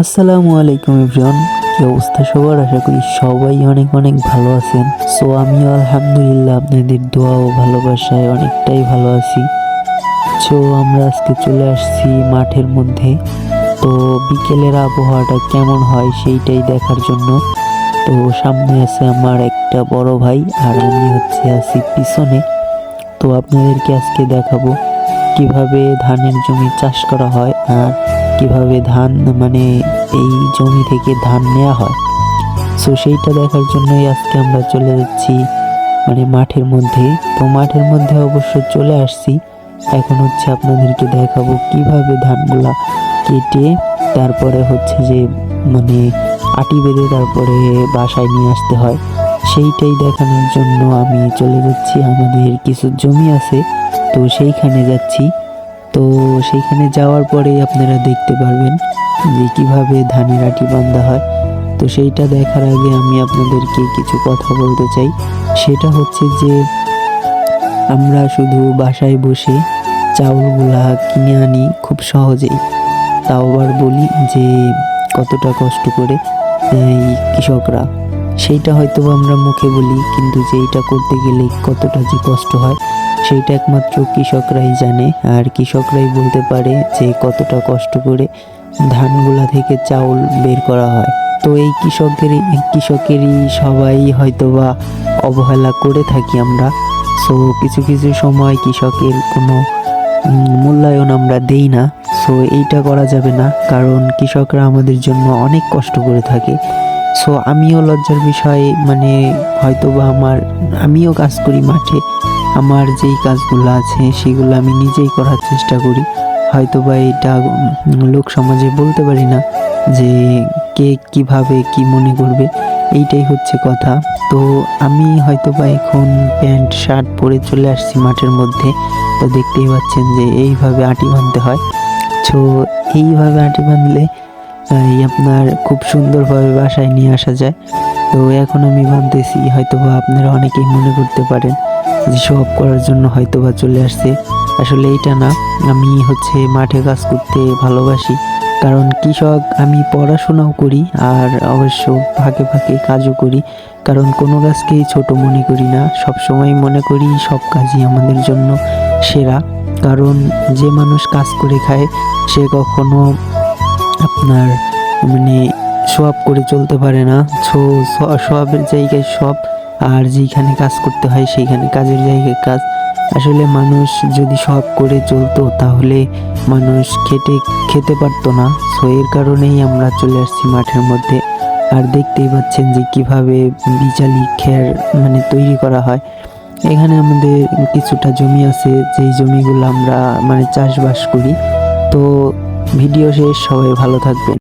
আসসালামু আলাইকুম এভরিওয়ান, কি অবস্থা সবার? আশা করি সবাই অনেক অনেক ভালো আছেন। সো আমিও আলহামদুলিল্লাহ আপনাদের দোয়া ও ভালোবাসায় অনেকটাই ভালো আছি। সো আমরা আজকে চলে আসছি মাঠের মধ্যে। তো বিকেলের আবহাওয়াটা কেমন হয় সেইটাই দেখার জন্য। তো সামনে আছে আমার একটা বড় ভাই আর আমি হচ্ছে আছি পিছনে। তো আপনাদেরকে আজকে দেখাবো কীভাবে ধানের জমি চাষ করা হয় আর কীভাবে ধান মানে এই জমি থেকে ধান নেওয়া হয়। সো সেইটা দেখার জন্যই আজকে আমরা চলে যাচ্ছি মানে মাঠের মধ্যে। তো মাঠের মধ্যে অবশ্য চলে আসছি। এখন হচ্ছে আপনাদেরকে দেখাবো কীভাবে ধানগুলা কেটে তারপরে হচ্ছে যে মানে আটি বেঁধে তারপরে বাসায় নিয়ে আসতে হয়। সেইটাই দেখানোর জন্য আমি চলে যাচ্ছি। আমাদের কিছু জমি আছে, তো সেইখানে যাচ্ছি। তো সেইখানে যাওয়ার পরেই আপনারা দেখতে পারবেন যে কীভাবে ধানের আটি বান্ধা হয়। তো সেইটা দেখার আগে আমি আপনাদেরকে কিছু কথা বলতে চাই। সেটা হচ্ছে যে আমরা শুধু বাসায় বসে চাউলগুলা কিনে আনি খুব সহজেই। তাও আবার বলি যে কতটা কষ্ট করে, এই কৃষকরা সেইটা হয়তো আমরা মুখে বলি, কিন্তু যে এইটা করতে গেলে কতটা যে কষ্ট হয়, সেইটা একমাত্র কৃষকরাই জানে। আর কৃষকরাই বলতে পারে যে কতটা কষ্ট করে ধানগুলা থেকে চাউল বের করা হয়। তো এই কৃষকেরই কৃষকেরই সবাই হয়তোবা অবহেলা করে থাকি আমরা। সো কিছু কিছু সময় কৃষকের কোনো মূল্যায়ন আমরা দেই না। সো এইটা করা যাবে না, কারণ কৃষকরা আমাদের জন্য অনেক কষ্ট করে থাকে। সো আমিও লজ্জার বিষয় মানে হয়তোবা আমার, আমিও কাজ করি মাঠে। আমার যেই কাজগুলো আছে, সেগুলো আমি নিজেই করার চেষ্টা করি। হয়তোবা এটা লোক সমাজে বলতে পারি না যে কে কীভাবে কি মনে করবে। এইটাই হচ্ছে কথা। তো আমি হয়তোবা এখন প্যান্ট, শার্ট পরে চলে আসছি মাঠের মধ্যে। তো দেখতেই পাচ্ছেন যে এইভাবে আটি বাঁধতে হয়। তো এইভাবে আটি বাঁধলে আপনার খুব সুন্দরভাবে বাসায় নিয়ে আসা যায়। তো এখন আমি ভাবতেছি হয়তোবা আপনারা অনেকেই মনে করতে পারেন যে শো করার জন্য হয়তোবা চলে আসছে। আসলে এইটা না, আমি হচ্ছে মাঠে কাজ করতে ভালোবাসি। কারণ কৃষক, আমি পড়াশোনাও করি আর অবশ্য ফাঁকে ফাঁকে কাজও করি। কারণ কোনো কাজকেই ছোট মনে করি না। সব সময় মনে করি সব কাজই আমাদের জন্য সেরা। কারণ যে মানুষ কাজ করে খায়, সে কখনো আপনার মানে সোয়াব করে চলতে পারে না। সো সোয়াবের জায়গায় সব, আর যেখানে কাজ করতে হয় সেইখানে কাজের জায়গায় কাজ। আসলে মানুষ যদি সব করে চলতো, তাহলে মানুষ খেটে, খেতে পারতো না। সো, এর কারণেই আমরা চলে আসছি মাঠের মধ্যে। আর দেখতেই পাচ্ছেন যে কীভাবে বিচালি খের মানে তৈরি করা হয়। এখানে আমাদের কিছুটা জমি আছে, যেই জমিগুলো আমরা মানে চাষবাস করি। তো ভিডিও শেষ সবাই ভালো থাকবেন।